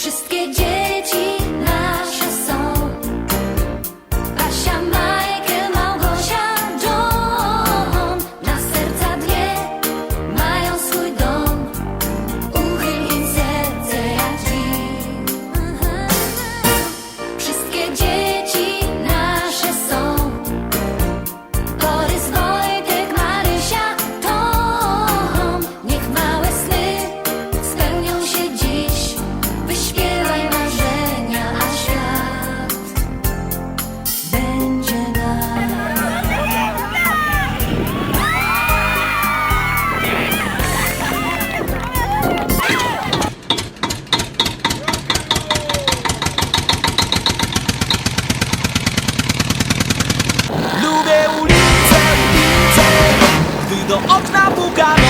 Wszystkie dzieci. okna Bugano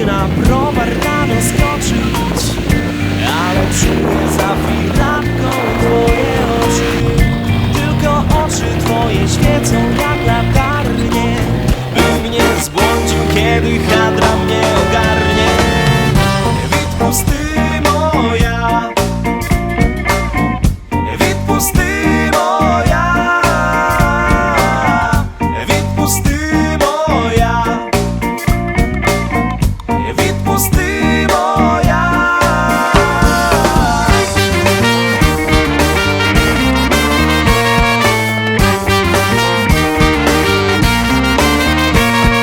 сина про парка.